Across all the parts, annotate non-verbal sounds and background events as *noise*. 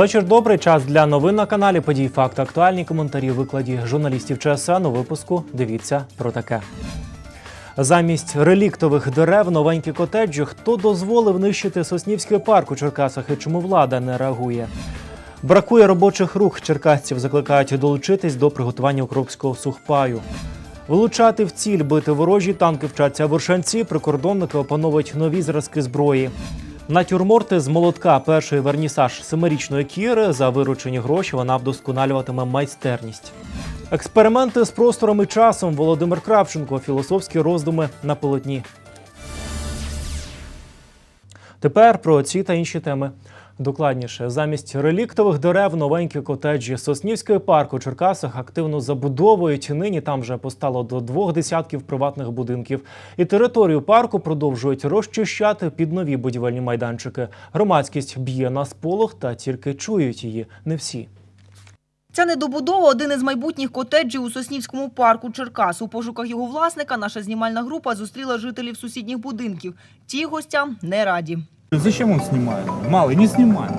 Вечір добрий. Час для новин на каналі Подій Факт. Актуальні коментарі викладі журналістів ЧСН у випуску. Дивіться про таке. Замість реліктових дерев новенькі котеджі. Хто дозволив нищити Соснівський парк у Черкасах і чому влада не реагує? Бракує робочих рук. Черкасців закликають долучитись до приготування укропського сухпаю. Влучати в ціль, бити ворожі танки вчаться вершанці. Прикордонники опановують нові зразки зброї. Натюрморти з молотка перший вернісаж семирічної кіри. За виручені гроші вона вдосконалюватиме майстерність. Експерименти з простором і часом. Володимир Кравченко. Філософські роздуми на полотні. Тепер про ці та інші теми. Докладніше, замість реліктових дерев новенькі котеджі Соснівський парк у Черкасах активно забудовують. Нині там вже постало до двох десятків приватних будинків. І територію парку продовжують розчищати під нові будівельні майданчики. Громадськість б'є на сполох та тільки чують її не всі. Ця недобудова – один із майбутніх котеджів у Соснівському парку Черкас. У пошуках його власника наша знімальна група зустріла жителів сусідніх будинків. Ті гостям не раді. Зачем он снимает? Малый, не снимай.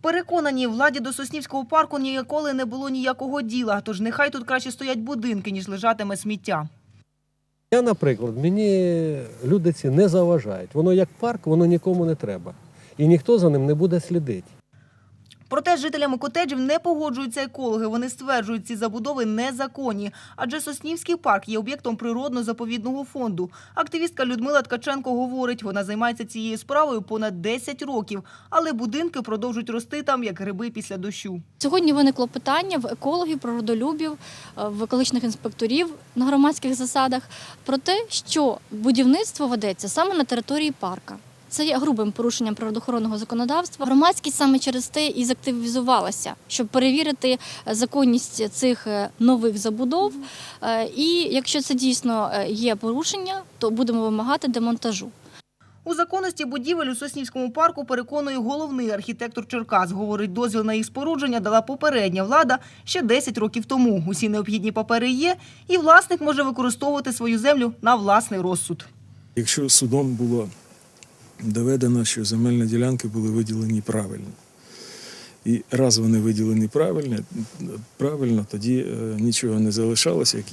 Переконані, владі до Соснівського парку ніколи не було ніякого діла, тож нехай тут краще стоять будинки, ніж лежатиме сміття. Я, наприклад, мені люди ці не заважають. Воно як парк, воно нікому не треба. І ніхто за ним не буде слідити. Проте з жителями котеджів не погоджуються екологи. Вони стверджують, ці забудови незаконні, адже Соснівський парк є об'єктом природно-заповідного фонду. Активістка Людмила Ткаченко говорить, вона займається цією справою понад 10 років, але будинки продовжують рости там, як гриби після дощу. Сьогодні виникло питання в екологів, природолюбів, е, в екологічних інспекторів на громадських засадах про те, що будівництво ведеться саме на території парка. Це є грубим порушенням природоохоронного законодавства. Громадськість саме через те і зактивізувалася, щоб перевірити е, законність цих е, нових забудов. Е, І якщо це дійсно є порушення, то будемо вимагати демонтажу. У законності будівель у Соснівському парку переконує головний архітектор Черкас. Говорить, дозвіл на їх спорудження дала попередня влада ще 10 років тому. Усі необхідні папери є, і власник може використовувати свою землю на власний розсуд. Якщо судом було доведено, що земельні ділянки були виділені правильно. І раз вони виділені правильно, правильно тоді е, нічого не залишалося, як,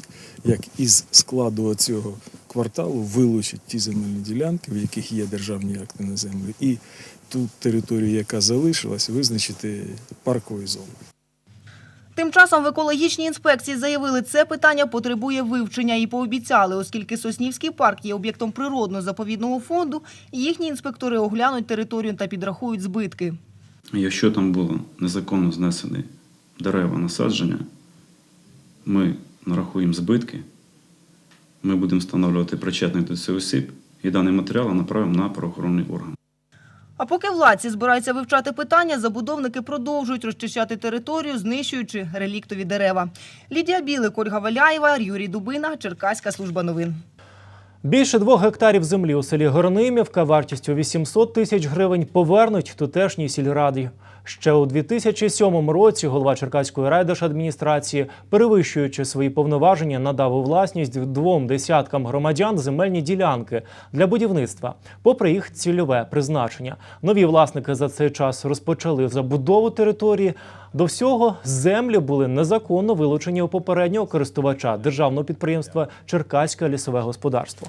як із складу цього кварталу вилучити ті земельні ділянки, в яких є державні акти на землю, і ту територію, яка залишилась, визначити парковою зоною. Тим часом в екологічній інспекції заявили, це питання потребує вивчення і пообіцяли, оскільки Соснівський парк є об'єктом природно-заповідного фонду, їхні інспектори оглянуть територію та підрахують збитки. Якщо там було незаконно знесені дерева насадження, ми нарахуємо збитки, ми будемо встановлювати причетних до цих осіб і даний матеріал направимо на правоохоронний орган. А поки владці збираються вивчати питання, забудовники продовжують розчищати територію, знищуючи реліктові дерева. Лідія Білик, Ольга Валяєва, Юрій Дубина, Черкаська служба новин. Більше двох гектарів землі у селі Горнимівка вартістю 800 тисяч гривень повернуть тутешній сільраді. Ще у 2007 році голова Черкаської райдержадміністрації, перевищуючи свої повноваження, надав у власність двом десяткам громадян земельні ділянки для будівництва, попри їх цільове призначення. Нові власники за цей час розпочали забудову території. До всього землі були незаконно вилучені у попереднього користувача державного підприємства Черкаське лісове господарство.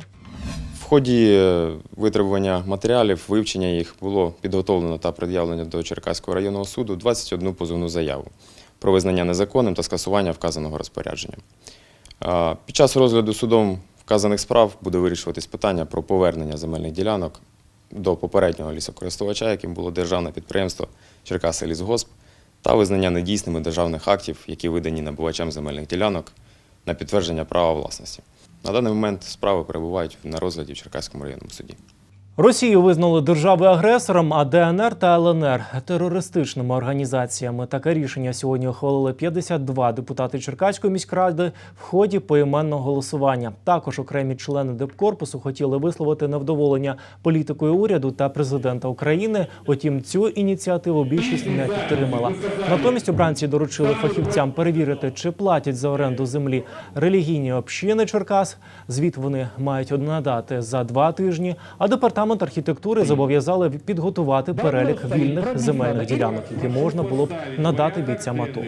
В ході е, витребування матеріалів, вивчення їх було підготовлено та пред'явлено до Черкаського районного суду 21 позовну заяву про визнання незаконним та скасування вказаного розпорядження. Під час розгляду судом вказаних справ буде вирішуватись питання про повернення земельних ділянок до попереднього лісокористувача, яким було державне підприємство Черкаси Лісгосп, та визнання недійсними державних актів, які видані набувачам земельних ділянок на підтвердження права власності. На даний момент справи перебувають на розгляді в Черкаському районному суді. Росію визнали державою агресором, а ДНР та ЛНР терористичними організаціями. Таке рішення сьогодні ухвалили 52 депутати Черкаської міськради в ході поіменного голосування. Також окремі члени депкорпусу хотіли висловити невдоволення політикою уряду та президента України. Утім, цю ініціативу більшість не підтримала. Натомість обранці доручили фахівцям перевірити, чи платять за оренду землі релігійні общини Черкас. Звіт вони мають надати за два тижні. А департамент Департамент архітектури зобов'язали підготувати перелік вільних земельних ділянок, які можна було б надати бійцям АТО.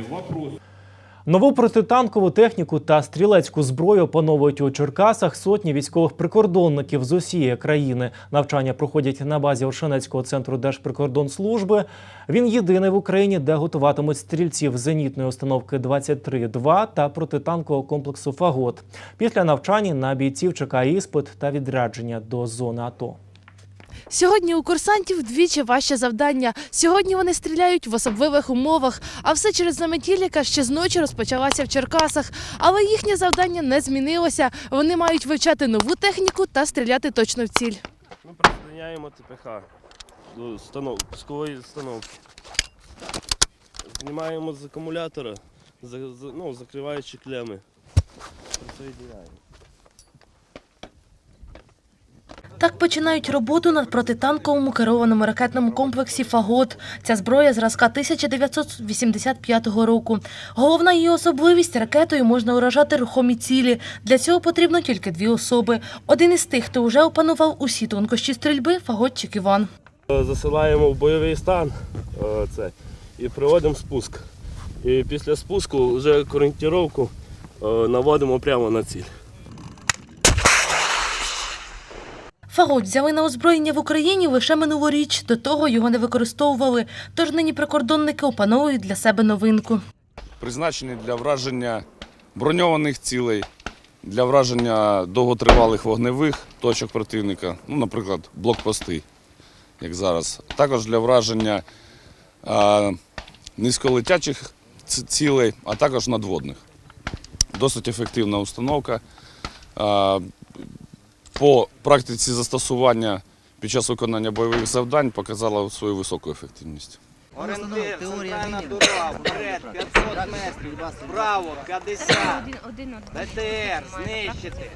Нову протитанкову техніку та стрілецьку зброю опановують у Черкасах сотні військових прикордонників з усієї країни. Навчання проходять на базі Оршанецького центру Держприкордонслужби. Він єдиний в Україні, де готуватимуть стрільців зенітної установки 23-2 та протитанкового комплексу Фагот. Після навчання на бійців чекає іспит та відрядження до зони АТО. Сьогодні у курсантів двічі важче завдання. Сьогодні вони стріляють в особливих умовах, а все через заметіль, яка ще з ночі розпочалася в Черкасах. Але їхнє завдання не змінилося. Вони мають вивчати нову техніку та стріляти точно в ціль. Ми присоединяємо ТПХ до установ, пускової установки. Знімаємо з акумулятора, ну, закриваючи клеми. Присоединяємо. Так починають роботу над протитанковому керованому ракетному комплексі Фагот. Ця зброя зразка 1985 року. Головна її особливість ракетою можна уражати рухомі цілі. Для цього потрібно тільки дві особи. Один із тих, хто вже опанував усі тонкощі стрільби, фаготчик Іван. Е, Засилаємо в бойовий стан е, це, і проводимо спуск. І після спуску вже коригування наводимо прямо на ціль. Фагот взяли на озброєння в Україні лише минулоріч. До того його не використовували. Тож нині прикордонники опановують для себе новинку. призначений для враження броньованих цілей, для враження довготривалих вогневих точок противника, ну, наприклад, блокпости, як зараз. Також для враження а, низьколетячих цілей, а також надводних. Досить ефективна установка. По практиці застосування під час виконання бойових завдань показала свою високу ефективність. Орієнтир, центральна дорога, вперед, 500 метрів, вправо, 50, БТР, знищити.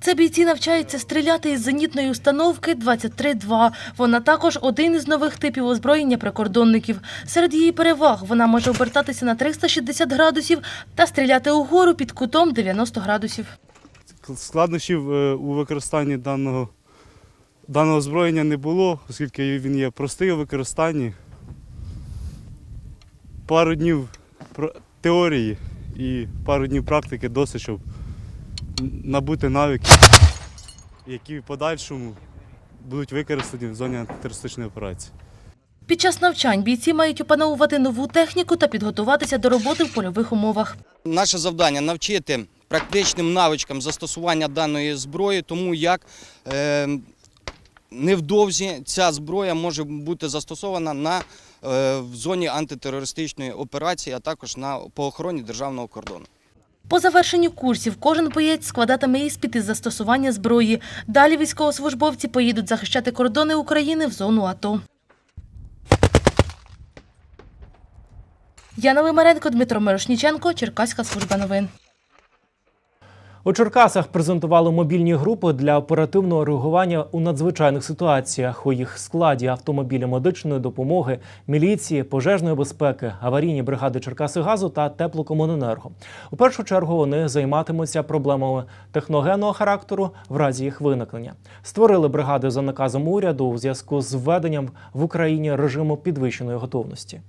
Це бійці навчаються стріляти із зенітної установки 23-2. Вона також один із нових типів озброєння прикордонників. Серед її переваг вона може обертатися на 360 градусів та стріляти угору під кутом 90 градусів. Складнощів е, у використанні даного, даного озброєння не було, оскільки він є простий у використанні. Пару днів теорії і пару днів практики досить, щоб набути навики, які в подальшому будуть використані в зоні антитерористичної операції. Під час навчань бійці мають опановувати нову техніку та підготуватися до роботи в польових умовах. Наше завдання навчити практичним навичкам застосування даної зброї, тому як е, невдовзі ця зброя може бути застосована на, е, в зоні антитерористичної операції, а також на, по охороні державного кордону. По завершенню курсів кожен боєць складатиме іспит із застосування зброї. Далі військовослужбовці поїдуть захищати кордони України в зону АТО. Яна Лимаренко, Дмитро Мирошніченко, Черкаська служба новин. У Черкасах презентували мобільні групи для оперативного реагування у надзвичайних ситуаціях. У їх складі автомобілі медичної допомоги, міліції, пожежної безпеки, аварійні бригади Черкаси газу та теплокомуненерго. У першу чергу вони займатимуться проблемами техногенного характеру в разі їх виникнення. Створили бригади за наказом уряду у зв'язку з введенням в Україні режиму підвищеної готовності.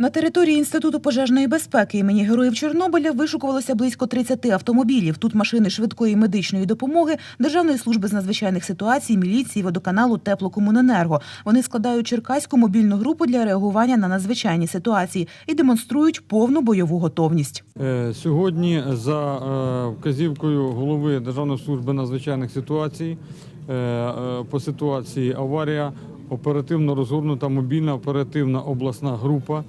На території Інституту пожежної безпеки імені Героїв Чорнобиля вишукувалося близько 30 автомобілів. Тут машини швидкої медичної допомоги, Державної служби з надзвичайних ситуацій, міліції, водоканалу, теплокомуненерго. Вони складають черкаську мобільну групу для реагування на надзвичайні ситуації і демонструють повну бойову готовність. Е, Сьогодні за е, вказівкою голови Державної служби надзвичайних ситуацій е, по ситуації аварія оперативно розгорнута мобільна оперативна обласна група,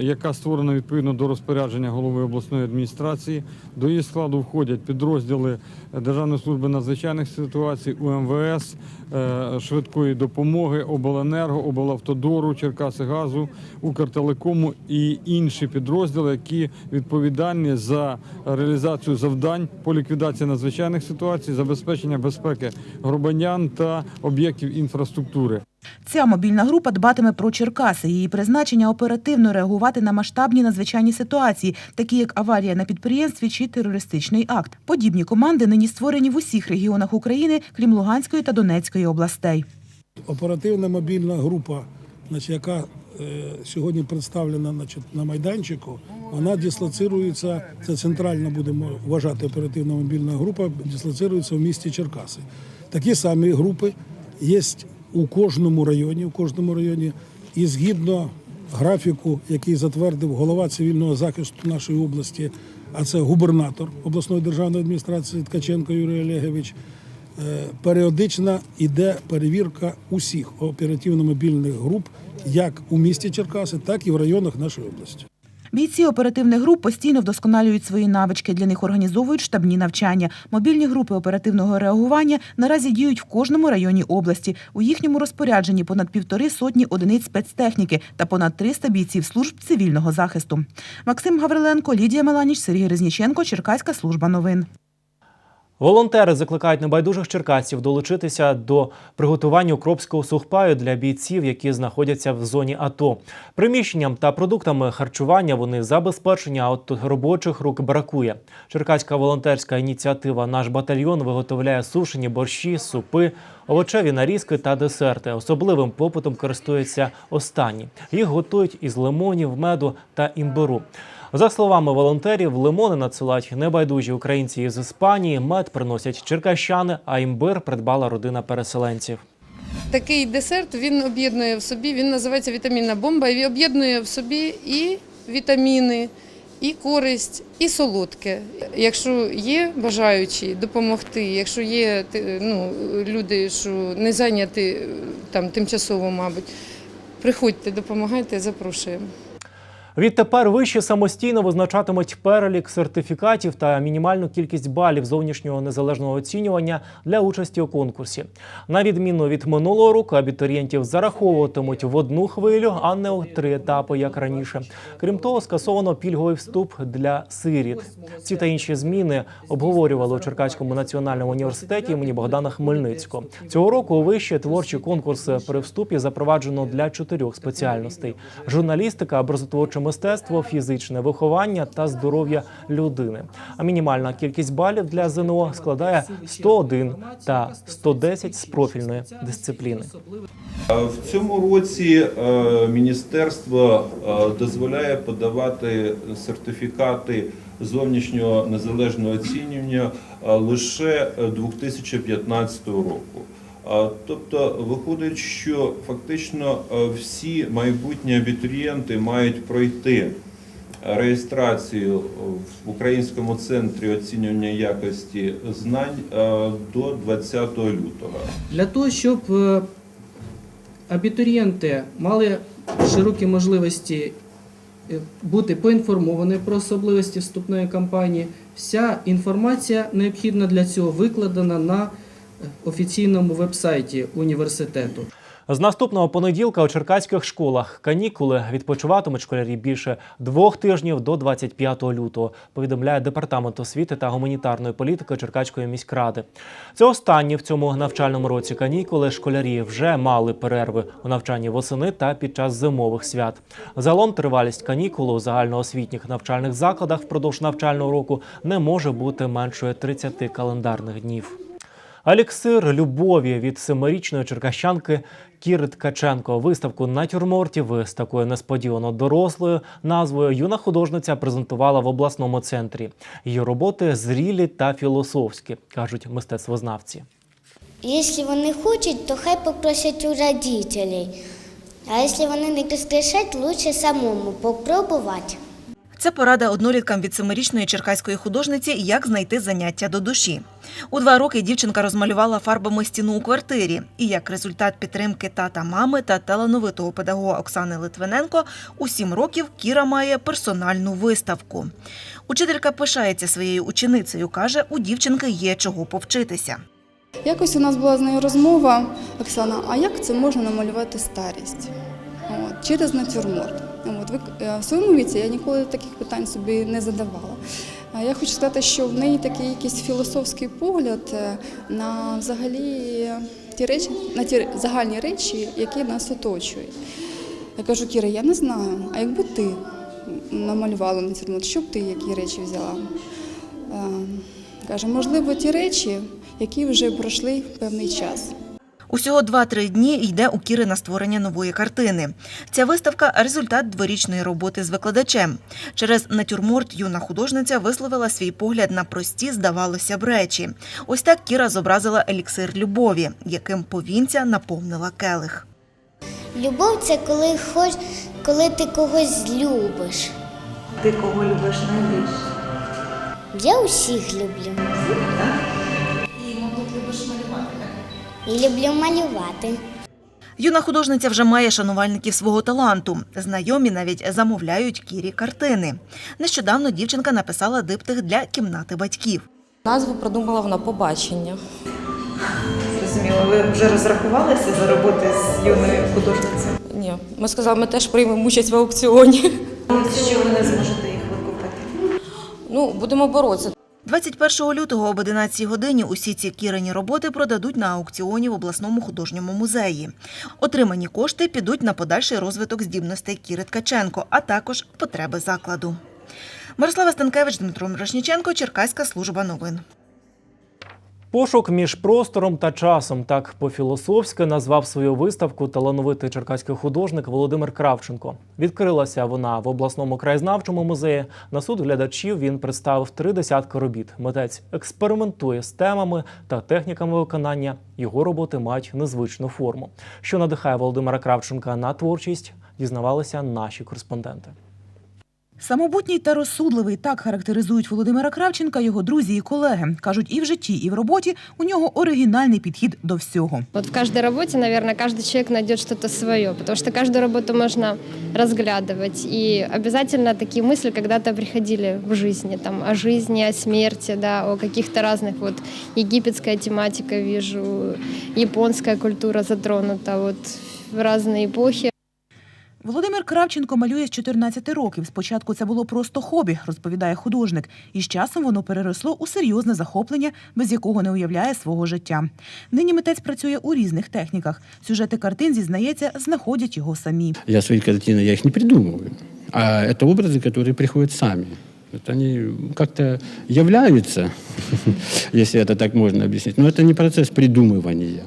яка створена відповідно до розпорядження голови обласної адміністрації. До її складу входять підрозділи Державної служби надзвичайних ситуацій, УМВС, е, швидкої допомоги, обленерго, облавтодору, Черкасигазу, Укртелекому і інші підрозділи, які відповідальні за реалізацію завдань по ліквідації надзвичайних ситуацій, забезпечення безпеки громадян та об'єктів інфраструктури. Ця мобільна група дбатиме про Черкаси. Її призначення оперативно реагувати на масштабні надзвичайні ситуації, такі як аварія на підприємстві чи терористичний акт. Подібні команди нині створені в усіх регіонах України, крім Луганської та Донецької областей. Оперативна мобільна група, яка е, сьогодні представлена на майданчику, вона дислоцирується, це центральна будемо вважати оперативна мобільна група, дислоцирується в місті Черкаси. Такі самі групи є у кожному районі, у кожному районі, і згідно графіку, який затвердив голова цивільного захисту нашої області, а це губернатор обласної державної адміністрації Ткаченко Юрій Олегович. Е, Періодично йде перевірка усіх оперативно-мобільних груп, як у місті Черкаси, так і в районах нашої області. Бійці оперативних груп постійно вдосконалюють свої навички. Для них організовують штабні навчання. Мобільні групи оперативного реагування наразі діють в кожному районі області. У їхньому розпорядженні понад півтори сотні одиниць спецтехніки та понад 300 бійців служб цивільного захисту. Максим Гавриленко, Лідія Меланіч, Сергій Резніченко, Черкаська служба новин. Волонтери закликають небайдужих черкасців долучитися до приготування укропського сухпаю для бійців, які знаходяться в зоні АТО. Приміщенням та продуктами харчування вони забезпечені, а от робочих рук бракує. Черкаська волонтерська ініціатива Наш батальйон виготовляє сушені борщі, супи, овочеві нарізки та десерти. Особливим попитом користуються останні. Їх готують із лимонів, меду та імбиру. За словами волонтерів, лимони надсилають небайдужі українці із Іспанії, мед приносять черкащани, а імбир придбала родина переселенців. Такий десерт він об'єднує в собі, він називається вітамінна бомба, і об'єднує в собі і вітаміни, і користь, і солодке. Якщо є бажаючі допомогти, якщо є ну, люди, що не зайняті там тимчасово, мабуть, приходьте, допомагайте, запрошуємо. Відтепер виші самостійно визначатимуть перелік сертифікатів та мінімальну кількість балів зовнішнього незалежного оцінювання для участі у конкурсі. На відміну від минулого року, абітурієнтів зараховуватимуть в одну хвилю, а не у три етапи, як раніше. Крім того, скасовано пільговий вступ для сиріт. Ці та інші зміни обговорювали у Черкаському національному університеті імені Богдана Хмельницького. Цього року у вищі творчі конкурси при вступі запроваджено для чотирьох спеціальностей: журналістика, образотворче мистецтво, фізичне виховання та здоров'я людини. А мінімальна кількість балів для ЗНО складає 101 та 110 з профільної дисципліни. В цьому році е, міністерство е, дозволяє подавати сертифікати зовнішнього незалежного оцінювання е, лише 2015 року. Тобто виходить, що фактично е, всі майбутні абітурієнти мають пройти реєстрацію в Українському центрі оцінювання якості знань е, до 20 лютого. Для того, щоб е, абітурієнти мали широкі можливості бути поінформовані про особливості вступної кампанії, вся інформація необхідна для цього викладена на офіційному вебсайті університету. З наступного понеділка у черкаських школах канікули відпочиватимуть школярі більше двох тижнів до 25 лютого. Повідомляє департамент освіти та гуманітарної політики Черкаської міськради. Це останні в цьому навчальному році канікули. Школярі вже мали перерви у навчанні восени та під час зимових свят. Загалом тривалість канікул у загальноосвітніх навчальних закладах впродовж навчального року не може бути меншою 30 календарних днів. Еліксир любові від семирічної черкащанки Кіри Ткаченко. Виставку натюрмортів з такою несподівано дорослою назвою юна художниця презентувала в обласному центрі. Її роботи зрілі та філософські, кажуть мистецтвознавці. Якщо вони хочуть, то хай попросять у родителей. А якщо вони не розрішать, лучше самому попробувати. Це порада одноліткам від семирічної черкаської художниці, як знайти заняття до душі. У два роки дівчинка розмалювала фарбами стіну у квартирі. І як результат підтримки тата мами та талановитого педагога Оксани Литвиненко, у сім років Кіра має персональну виставку. Учителька пишається своєю ученицею, каже, у дівчинки є чого повчитися. Якось у нас була з нею розмова, Оксана, а як це можна намалювати старість? От, через натюрморт. От, е, в своєму віці я ніколи таких питань собі не задавала. Я хочу сказати, що в неї такий якийсь філософський погляд е, на взагалі ті речі, на ті загальні речі, які нас оточують. Я кажу, Кіра, я не знаю, а якби ти намалювала натюрморт, що б ти які речі взяла? Е, Каже, можливо, ті речі, які вже пройшли певний час. Усього 2-3 дні йде у Кіри на створення нової картини. Ця виставка результат дворічної роботи з викладачем. Через натюрморт юна художниця висловила свій погляд на прості, здавалося б, речі. Ось так Кіра зобразила еліксир любові, яким повінця наповнила келих. Любов це коли хоч, коли ти когось любиш. Ти кого любиш найбільше? Я усіх люблю. Любиш малювати, І люблю малювати. Юна художниця вже має шанувальників свого таланту. Знайомі навіть замовляють Кірі картини. Нещодавно дівчинка написала диптих для кімнати батьків. Назву придумала вона побачення. Зрозуміло, ви вже розрахувалися за роботи з юною художницею? Ні, ми сказали, ми теж приймемо участь в аукціоні. Що ви не зможете їх викупити? Ну, будемо боротися. 21 лютого об 11 годині усі ці кірені роботи продадуть на аукціоні в обласному художньому музеї. Отримані кошти підуть на подальший розвиток здібностей Кіри Ткаченко, а також потреби закладу. Мирослава Станкевич, Дмитро Мирошніченко, Черкаська служба новин. Пошук між простором та часом так по-філософськи назвав свою виставку талановитий черкаський художник Володимир Кравченко. Відкрилася вона в обласному краєзнавчому музеї. На суд глядачів він представив три десятки робіт. Митець експериментує з темами та техніками виконання. Його роботи мають незвичну форму. Що надихає Володимира Кравченка на творчість, дізнавалися наші кореспонденти. Самобутній та розсудливий так характеризують Володимира Кравченка його друзі і колеги. Кажуть, і в житті, і в роботі у нього оригінальний підхід до всього. Вот в каждой работе, наверное, каждый человек найдет что-то свое, потому что каждую работу можно разглядывать. И обязательно такие мысли когда-то приходили в жизни, там, о жизни, о смерти, да, о каких-то разных, вот, египетская тематика, вижу, японская культура затронута, вот, в разные эпохи. Володимир Кравченко малює з 14 років. Спочатку це було просто хобі, розповідає художник. І з часом воно переросло у серйозне захоплення, без якого не уявляє свого життя. Нині митець працює у різних техніках. Сюжети картин, зізнається, знаходять його самі. Я свои картины, я их не придумываю. А это образы, которые приходят сами. Это они как-то являются, если *laughs* это так можно объяснить. Но это не процесс придумывания.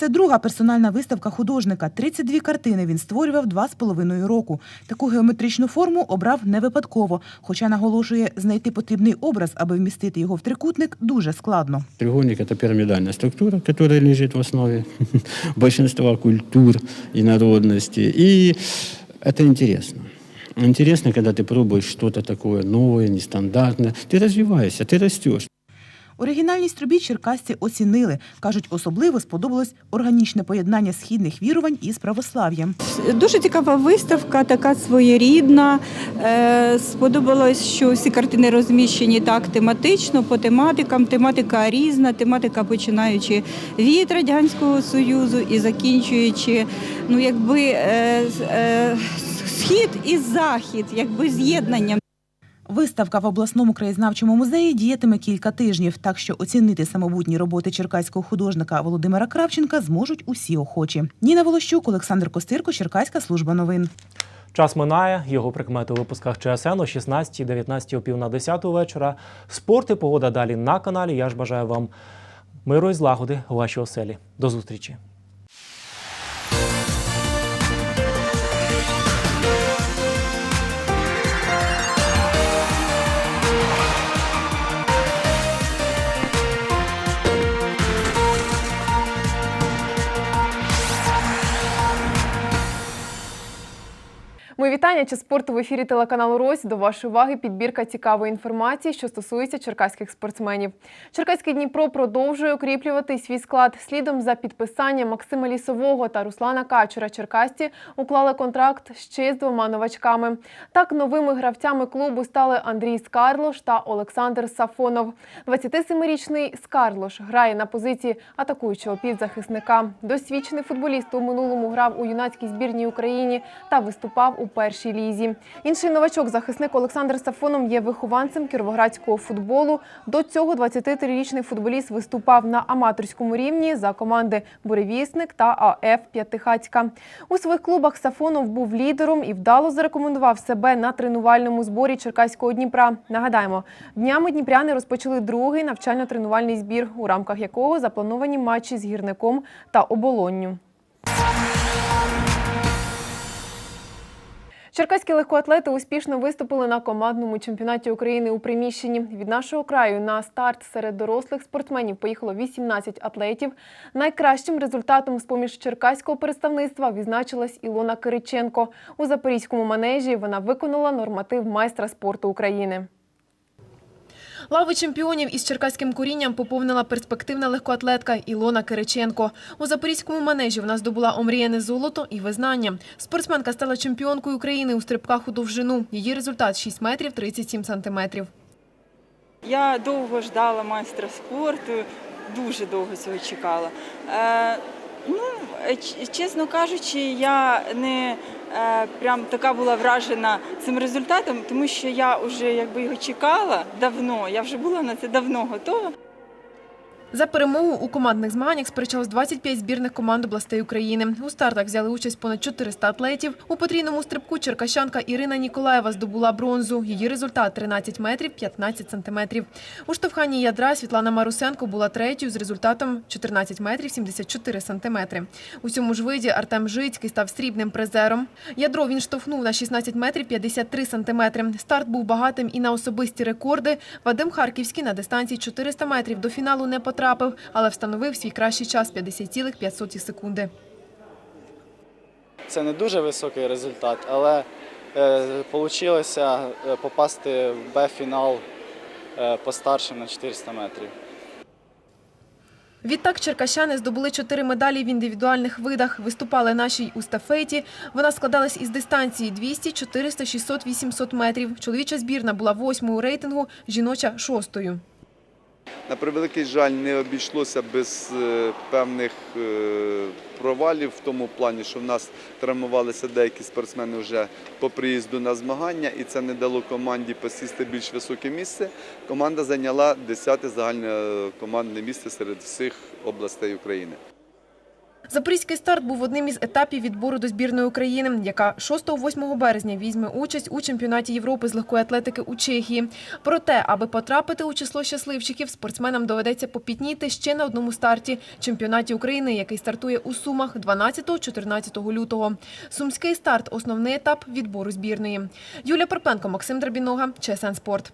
Це друга персональна виставка художника. 32 картини він створював два з половиною року. Таку геометричну форму обрав не випадково, хоча наголошує, знайти потрібний образ, аби вмістити його в трикутник, дуже складно. Треугольник – это пирамидальная структура, которая лежит в основе *laughs* большинства культур и народностей. И это интересно. Интересно, когда ты пробуешь что-то такое новое, нестандартное. Ты развиваешься, ты растешь. Оригінальність робіт черкасці оцінили. Кажуть, особливо сподобалось органічне поєднання східних вірувань із православ'ям. Дуже цікава виставка, така своєрідна. Е, Сподобалось, що всі картини розміщені так тематично, по тематикам. Тематика різна, тематика починаючи від Радянського Союзу і закінчуючи, ну якби е, е, схід і захід, якби з'єднанням. Виставка в обласному краєзнавчому музеї діятиме кілька тижнів, так що оцінити самобутні роботи черкаського художника Володимира Кравченка зможуть усі охочі. Ніна Волощук, Олександр Костирко, Черкаська служба новин. Час минає. Його прикмети у випусках ЧСН о 16, 19, о пів на 10 вечора. Спорт і погода далі на каналі. Я ж бажаю вам миру і злагоди у вашій оселі. До зустрічі. Вітання чи спорту в ефірі телеканалу Рось. До вашої уваги підбірка цікавої інформації, що стосується черкаських спортсменів. Черкаський Дніпро продовжує укріплювати свій склад. Слідом за підписанням Максима Лісового та Руслана Качура черкасці уклали контракт ще з двома новачками. Так, новими гравцями клубу стали Андрій Скарлош та Олександр Сафонов. 27-річний Скарлош грає на позиції атакуючого півзахисника. Досвідчений футболіст у минулому грав у юнацькій збірній Україні та виступав у першій лізі. Інший новачок, захисник Олександр Сафонов, є вихованцем кіровоградського футболу. До цього 23-річний футболіст виступав на аматорському рівні за команди Буревісник та АФ П'ятихацька. У своїх клубах Сафонов був лідером і вдало зарекомендував себе на тренувальному зборі Черкаського Дніпра. Нагадаємо, днями дніпряни розпочали другий навчально-тренувальний збір, у рамках якого заплановані матчі з гірником та оболонню. Черкаські легкоатлети успішно виступили на командному чемпіонаті України у приміщенні. Від нашого краю на старт серед дорослих спортсменів поїхало 18 атлетів. Найкращим результатом з-поміж черкаського представництва відзначилась Ілона Кириченко. У запорізькому манежі вона виконала норматив майстра спорту України. Лави чемпіонів із черкаським корінням поповнила перспективна легкоатлетка Ілона Кириченко. У запорізькому манежі вона здобула омріяне золото і визнання. Спортсменка стала чемпіонкою України у стрибках у довжину. Її результат 6 метрів 37 сантиметрів. Я довго ждала майстра спорту, дуже довго цього чекала. Е, ну, е, чесно кажучи, я не прям така була вражена цим результатом, тому що я вже якби його чекала давно. Я вже була на це давно готова. За перемогу у командних змаганнях сперечалось 25 збірних команд областей України. У стартах взяли участь понад 400 атлетів. У потрійному стрибку черкащанка Ірина Ніколаєва здобула бронзу. Її результат – 13 метрів 15 сантиметрів. У штовханні ядра Світлана Марусенко була третьою з результатом 14 метрів 74 сантиметри. У цьому ж виді Артем Жицький став срібним призером. Ядро він штовхнув на 16 метрів 53 сантиметри. Старт був багатим і на особисті рекорди. Вадим Харківський на дистанції 400 метрів до фіналу не потрапив, але встановив свій кращий час – 50,5 секунди. Це не дуже високий результат, але вийшло попасти в Б-фінал е, по старшим на 400 метрів. Відтак черкащани здобули чотири медалі в індивідуальних видах. Виступали наші й у стафеті. Вона складалась із дистанції 200, 400, 600, 800 метрів. Чоловіча збірна була восьмою у рейтингу, жіноча – шостою. На превеликий жаль, не обійшлося без е, певних е, провалів в тому плані, що в нас травмувалися деякі спортсмени вже по приїзду на змагання, і це не дало команді посісти більш високе місце. Команда зайняла 10-те загальне е, командне місце серед всіх областей України. Запорізький старт був одним із етапів відбору до збірної України, яка 6-8 березня візьме участь у чемпіонаті Європи з легкої атлетики у Чехії. Проте, аби потрапити у число щасливчиків, спортсменам доведеться попітніти ще на одному старті – чемпіонаті України, який стартує у Сумах 12-14 лютого. Сумський старт – основний етап відбору збірної. Юлія Перпенко, Максим Драбінога, ЧСН Спорт.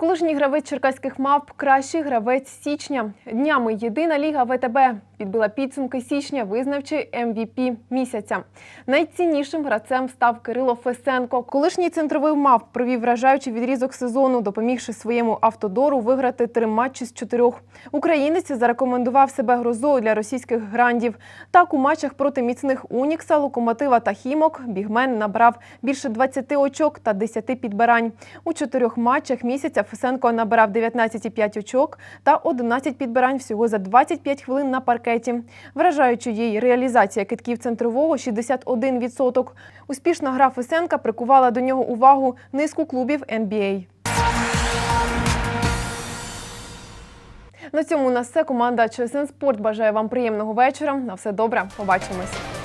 Колишній гравець черкаських мавп – кращий гравець січня. Днями єдина ліга ВТБ підбила підсумки січня, визнавчи МВП місяця. Найціннішим гравцем став Кирило Фесенко. Колишній центровий мавп провів вражаючий відрізок сезону, допомігши своєму автодору виграти три матчі з чотирьох. Українець зарекомендував себе грозою для російських грандів. Так, у матчах проти міцних Унікса, Локомотива та Хімок бігмен набрав більше 20 очок та 10 підбирань. У чотирьох матчах місяця Фесенко набирав 19,5 очок та 11 підбирань всього за 25 хвилин на паркеті. Вражаючи її реалізація китків центрового 61%. Успішна гра Фесенка прикувала до нього увагу низку клубів NBA. На цьому у нас все. Команда ЧСН Спорт бажає вам приємного вечора. На все добре. Побачимось.